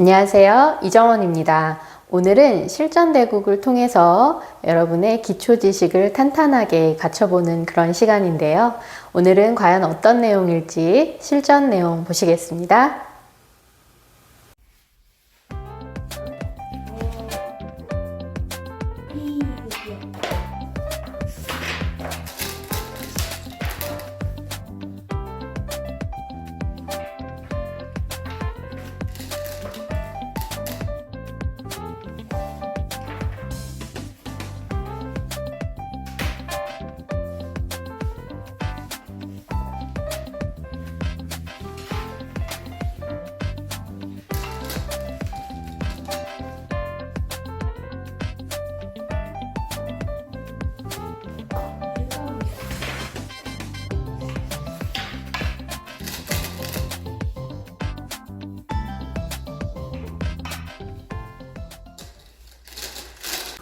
안녕하세요. 이정원입니다. 오늘은 실전 대국을 통해서 여러분의 기초 지식을 탄탄하게 갖춰보는 그런 시간인데요. 오늘은 과연 어떤 내용일지 실전 내용 보시겠습니다.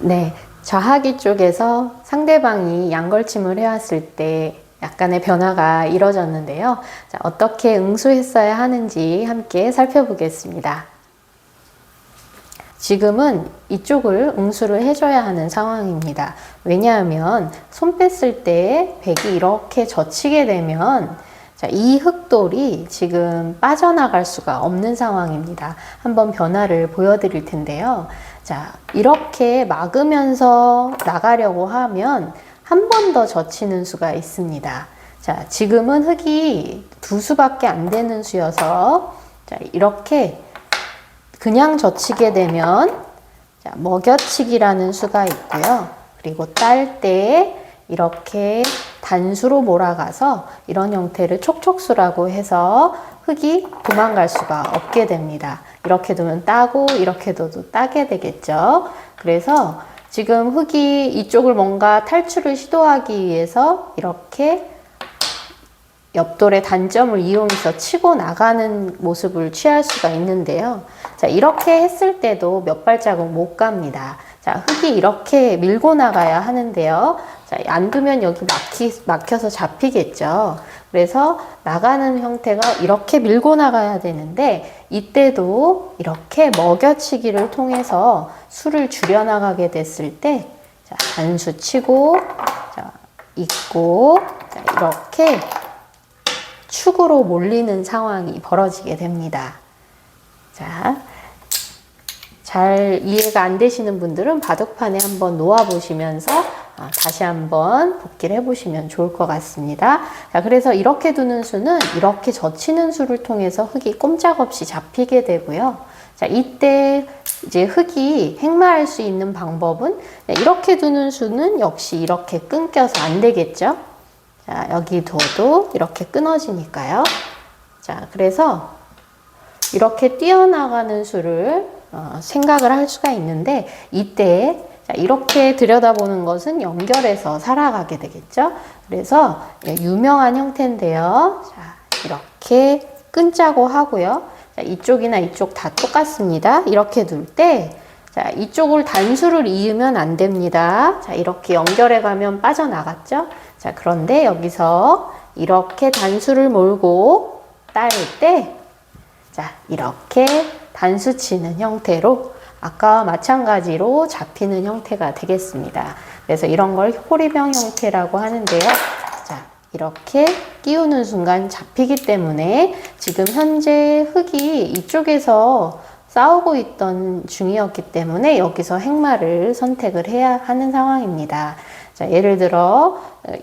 네. 좌하기 쪽에서 상대방이 양걸침을 해왔을 때 약간의 변화가 이뤄졌는데요. 자, 어떻게 응수했어야 하는지 함께 살펴보겠습니다. 지금은 이쪽을 응수를 해줘야 하는 상황입니다. 왜냐하면 손 뺐을 때 백이 이렇게 젖히게 되면 자, 이 흑돌이 지금 빠져나갈 수가 없는 상황입니다. 한번 변화를 보여드릴 텐데요. 자, 이렇게 막으면서 나가려고 하면 한 번 더 젖히는 수가 있습니다. 자, 지금은 흙이 두 수밖에 안 되는 수여서 자, 이렇게 그냥 젖히게 되면 자, 먹여치기라는 수가 있고요. 그리고 딸 때 이렇게 단수로 몰아가서 이런 형태를 촉촉수라고 해서 흙이 도망갈 수가 없게 됩니다. 이렇게 두면 따고 이렇게 둬도 따게 되겠죠. 그래서 지금 흙이 이쪽을 뭔가 탈출을 시도하기 위해서 이렇게 옆돌의 단점을 이용해서 치고 나가는 모습을 취할 수가 있는데요. 자, 이렇게 했을 때도 몇 발자국 못 갑니다. 자, 흙이 이렇게 밀고 나가야 하는데요. 자, 안 두면 여기 막히, 막혀서 잡히겠죠. 그래서 나가는 형태가 이렇게 밀고 나가야 되는데 이때도 이렇게 먹여치기를 통해서 수를 줄여나가게 됐을 때 자, 단수 치고 자, 있고 자, 이렇게 축으로 몰리는 상황이 벌어지게 됩니다. 자, 잘 이해가 안 되시는 분들은 바둑판에 한번 놓아 보시면서 아, 다시 한번 복기를 해보시면 좋을 것 같습니다. 자, 그래서 이렇게 두는 수는 이렇게 젖히는 수를 통해서 흙이 꼼짝없이 잡히게 되고요. 자, 이때 이제 흙이 행마할 수 있는 방법은 이렇게 두는 수는 역시 이렇게 끊겨서 안 되겠죠. 자, 여기 둬도 이렇게 끊어지니까요. 자, 그래서 이렇게 뛰어나가는 수를 어, 생각을 할 수가 있는데 이때 자, 이렇게 들여다보는 것은 연결해서 살아가게 되겠죠. 그래서 예, 유명한 형태인데요. 자, 이렇게 끊자고 하고요. 자, 이쪽이나 이쪽 다 똑같습니다. 이렇게 둘 때, 자, 이쪽을 단수를 이으면 안 됩니다. 자, 이렇게 연결해 가면 빠져나갔죠. 자, 그런데 여기서 이렇게 단수를 몰고 따를 때, 자, 이렇게 단수 치는 형태로 아까와 마찬가지로 잡히는 형태가 되겠습니다. 그래서 이런 걸 호리병 형태라고 하는데요. 자, 이렇게 끼우는 순간 잡히기 때문에 지금 현재 흙이 이쪽에서 싸우고 있던 중이었기 때문에 여기서 행마를 선택을 해야 하는 상황입니다. 자, 예를 들어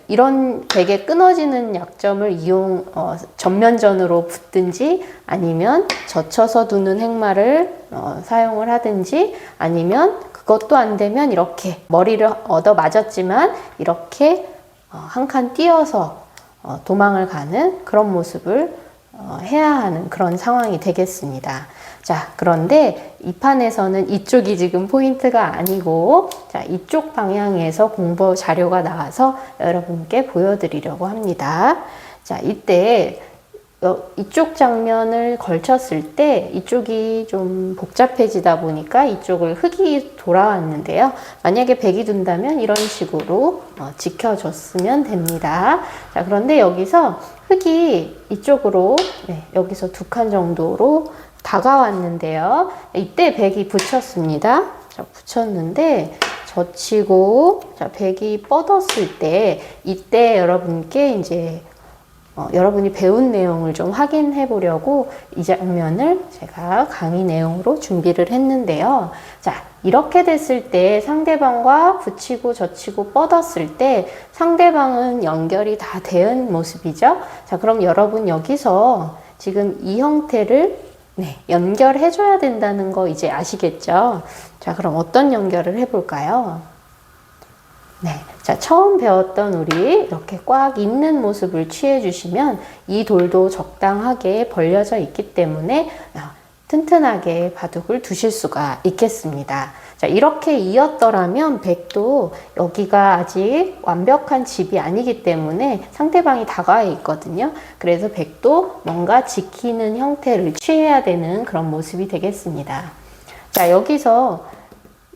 이런 되게 끊어지는 약점을 이용 어, 전면전으로 붙든지 아니면 젖혀서 두는 행마를 어, 사용을 하든지 아니면 그것도 안 되면 이렇게 머리를 얻어 맞았지만 이렇게 어, 한칸 띄어서 어, 도망을 가는 그런 모습을 어, 해야 하는 그런 상황이 되겠습니다. 자, 그런데 이 판에서는 이쪽이 지금 포인트가 아니고, 자, 이쪽 방향에서 공부 자료가 나와서 여러분께 보여드리려고 합니다. 자, 이때 어, 이쪽 장면을 걸쳤을 때 이쪽이 좀 복잡해지다 보니까 이쪽을 흙이 돌아왔는데요. 만약에 백이 둔다면 이런 식으로 어, 지켜줬으면 됩니다. 자, 그런데 여기서 흙이 이쪽으로, 네, 여기서 두 칸 정도로 다가왔는데요. 이때 백이 붙였습니다. 자, 붙였는데 젖히고 자, 백이 뻗었을 때 이때 여러분께 이제 어, 여러분이 배운 내용을 좀 확인해 보려고 이 장면을 제가 강의 내용으로 준비를 했는데요. 자, 이렇게 됐을 때 상대방과 붙이고 젖히고 뻗었을 때 상대방은 연결이 다된 모습이죠. 자, 그럼 여러분 여기서 지금 이 형태를 네, 연결해 줘야 된다는 거 이제 아시겠죠? 자, 그럼 어떤 연결을 해 볼까요? 네. 자, 처음 배웠던 우리 이렇게 꽉 있는 모습을 취해 주시면 이 돌도 적당하게 벌려져 있기 때문에 아, 튼튼하게 바둑을 두실 수가 있겠습니다. 자, 이렇게 이었더라면 백도 여기가 아직 완벽한 집이 아니기 때문에 상대방이 다가와 있거든요. 그래서 백도 뭔가 지키는 형태를 취해야 되는 그런 모습이 되겠습니다. 자, 여기서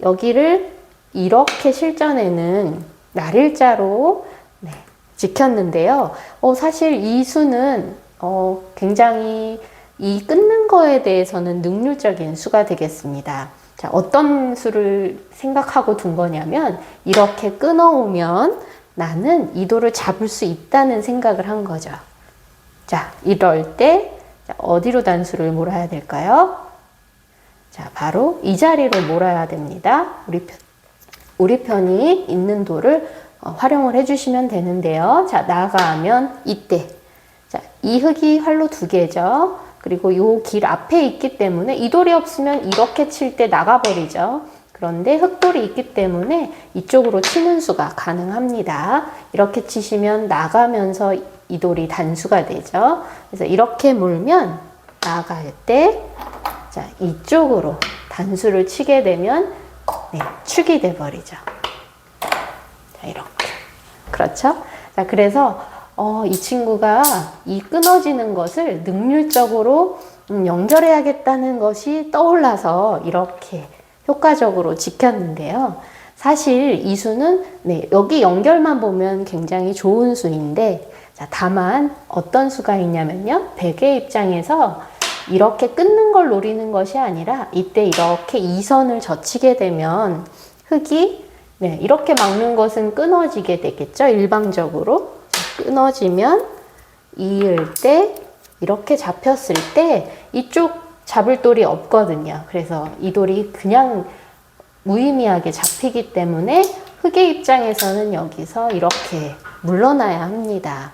여기를 이렇게 실전에는 날일자로 네, 지켰는데요. 어, 사실 이 수는 어, 굉장히 이 끊는 거에 대해서는 능률적인 수가 되겠습니다. 자, 어떤 수를 생각하고 둔 거냐면 이렇게 끊어오면 나는 이 돌을 잡을 수 있다는 생각을 한 거죠. 자, 이럴 때 자, 어디로 단수를 몰아야 될까요? 자, 바로 이 자리로 몰아야 됩니다. 우리 편, 우리 편이 있는 돌을 어, 활용을 해주시면 되는데요. 자, 나가면 이때. 자, 이 흙이 활로 두 개죠. 그리고 요 길 앞에 있기 때문에 이 돌이 없으면 이렇게 칠 때 나가버리죠. 그런데 흙돌이 있기 때문에 이쪽으로 치는 수가 가능합니다. 이렇게 치시면 나가면서 이 돌이 단수가 되죠. 그래서 이렇게 물면 나갈 때 자, 이쪽으로 단수를 치게 되면 네, 축이 돼 버리죠. 자, 이렇게. 그렇죠? 자, 그래서 어, 이 친구가 이 끊어지는 것을 능률적으로 음, 연결해야겠다는 것이 떠올라서 이렇게 효과적으로 지켰는데요. 사실 이 수는 네, 여기 연결만 보면 굉장히 좋은 수인데 자, 다만 어떤 수가 있냐면요. 백의 입장에서 이렇게 끊는 걸 노리는 것이 아니라 이때 이렇게 이선을 젖히게 되면 흙이 네, 이렇게 막는 것은 끊어지게 되겠죠. 일방적으로. 끊어지면 이을 때 이렇게 잡혔을 때 이쪽 잡을 돌이 없거든요. 그래서 이 돌이 그냥 무의미하게 잡히기 때문에 흙의 입장에서는 여기서 이렇게 물러나야 합니다.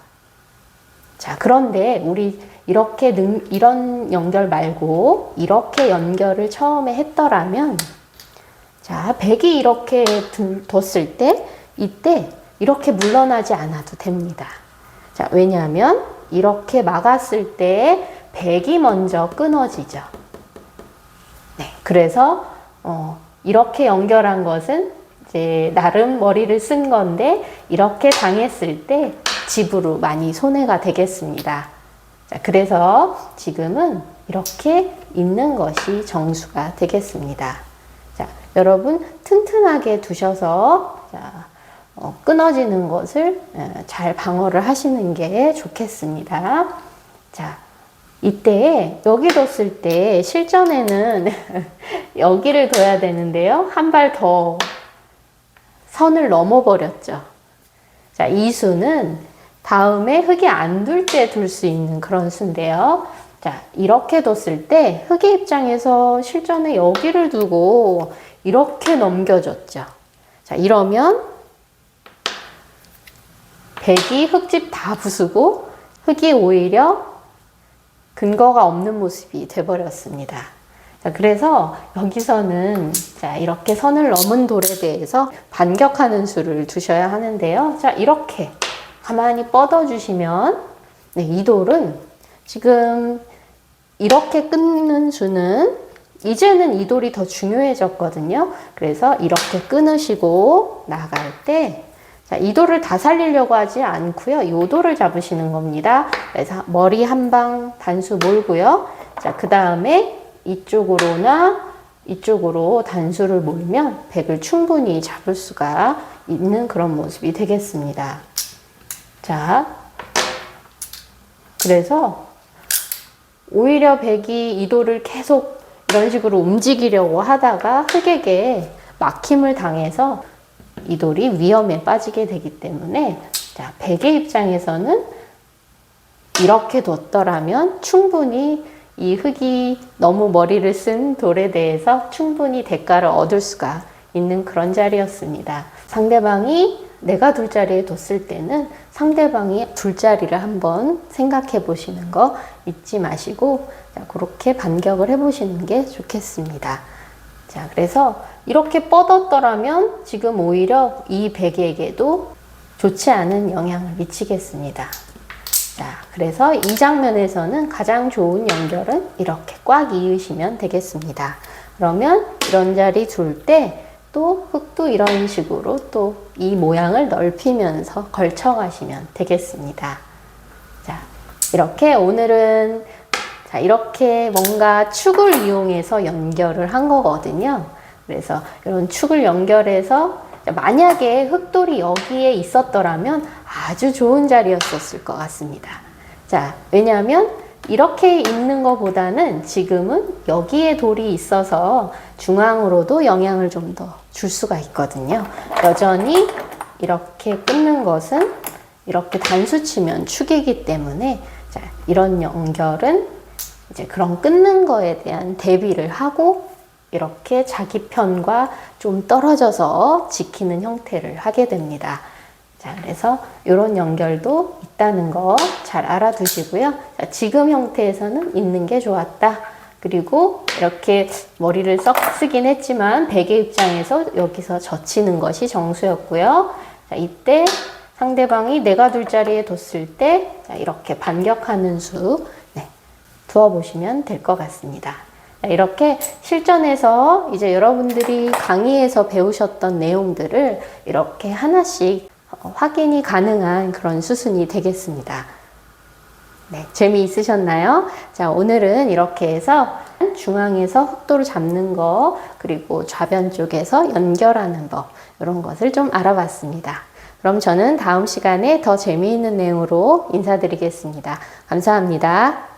자, 그런데 우리 이렇게 능, 이런 연결 말고 이렇게 연결을 처음에 했더라면 자, 백이 이렇게 두- 뒀을 때 이때 이렇게 물러나지 않아도 됩니다. 자, 왜냐하면 이렇게 막았을 때 백이 먼저 끊어지죠. 네, 그래서 어, 이렇게 연결한 것은 이제 나름 머리를 쓴 건데 이렇게 당했을 때 집으로 많이 손해가 되겠습니다. 자, 그래서 지금은 이렇게 있는 것이 정수가 되겠습니다. 자, 여러분 튼튼하게 두셔서 자, 어, 끊어지는 것을 어, 잘 방어를 하시는 게 좋겠습니다. 자, 이때 여기 뒀을 때 실전에는 여기를 둬야 되는데요. 한 발 더 선을 넘어버렸죠. 자, 이 수는 다음에 흙이 안 둘 때 둘 수 있는 그런 수인데요. 자, 이렇게 뒀을 때 흙의 입장에서 실전에 여기를 두고 이렇게 넘겨줬죠. 자, 이러면 백이 흙집 다 부수고 흙이 오히려 근거가 없는 모습이 돼버렸습니다. 자, 그래서 여기서는 자, 이렇게 선을 넘은 돌에 대해서 반격하는 수를 두셔야 하는데요. 자, 이렇게 가만히 뻗어주시면 네, 이 돌은 지금 이렇게 끊는 수는 이제는 이 돌이 더 중요해졌거든요. 그래서 이렇게 끊으시고 나갈 때 자, 이 돌을 다 살리려고 하지 않고요. 이 돌을 잡으시는 겁니다. 그래서 머리 한 방 단수 몰고요. 자, 그 다음에 이쪽으로나 이쪽으로 단수를 몰면 백을 충분히 잡을 수가 있는 그런 모습이 되겠습니다. 자, 그래서 오히려 백이 이도를 계속 이런 식으로 움직이려고 하다가 흑에게 막힘을 당해서 이 돌이 위험에 빠지게 되기 때문에 자, 백의 입장에서는 이렇게 뒀더라면 충분히 이 흑이 너무 머리를 쓴 돌에 대해서 충분히 대가를 얻을 수가 있는 그런 자리였습니다. 상대방이 내가 둘 자리에 뒀을 때는 상대방이 둘 자리를 한번 생각해 보시는 거 잊지 마시고 자, 그렇게 반격을 해 보시는 게 좋겠습니다. 자, 그래서 이렇게 뻗었더라면 지금 오히려 이 백에게도 좋지 않은 영향을 미치겠습니다. 자, 그래서 이 장면에서는 가장 좋은 연결은 이렇게 꽉 이으시면 되겠습니다. 그러면 이런 자리 둘 때 또 흙도 이런 식으로 또 이 모양을 넓히면서 걸쳐 가시면 되겠습니다. 자, 이렇게 오늘은 자, 이렇게 뭔가 축을 이용해서 연결을 한 거거든요. 그래서 이런 축을 연결해서 만약에 흑돌이 여기에 있었더라면 아주 좋은 자리였었을 것 같습니다. 자, 왜냐하면 이렇게 있는 것보다는 지금은 여기에 돌이 있어서 중앙으로도 영향을 좀 더 줄 수가 있거든요. 여전히 이렇게 끊는 것은 이렇게 단수 치면 축이기 때문에 자, 이런 연결은 이제 그런 끊는 거에 대한 대비를 하고 이렇게 자기 편과 좀 떨어져서 지키는 형태를 하게 됩니다. 자, 그래서 이런 연결도 있다는 거 잘 알아두시고요. 자, 지금 형태에서는 있는 게 좋았다. 그리고 이렇게 머리를 썩 쓰긴 했지만 베개 입장에서 여기서 젖히는 것이 정수였고요. 자, 이때 상대방이 내가 둘 자리에 뒀을 때 자, 이렇게 반격하는 수 네, 두어 보시면 될 것 같습니다. 자, 이렇게 실전에서 이제 여러분들이 강의에서 배우셨던 내용들을 이렇게 하나씩 어, 확인이 가능한 그런 수순이 되겠습니다. 네, 재미있으셨나요? 자, 오늘은 이렇게 해서 중앙에서 흑도를 잡는 거, 그리고 좌변 쪽에서 연결하는 법, 이런 것을 좀 알아봤습니다. 그럼 저는 다음 시간에 더 재미있는 내용으로 인사드리겠습니다. 감사합니다.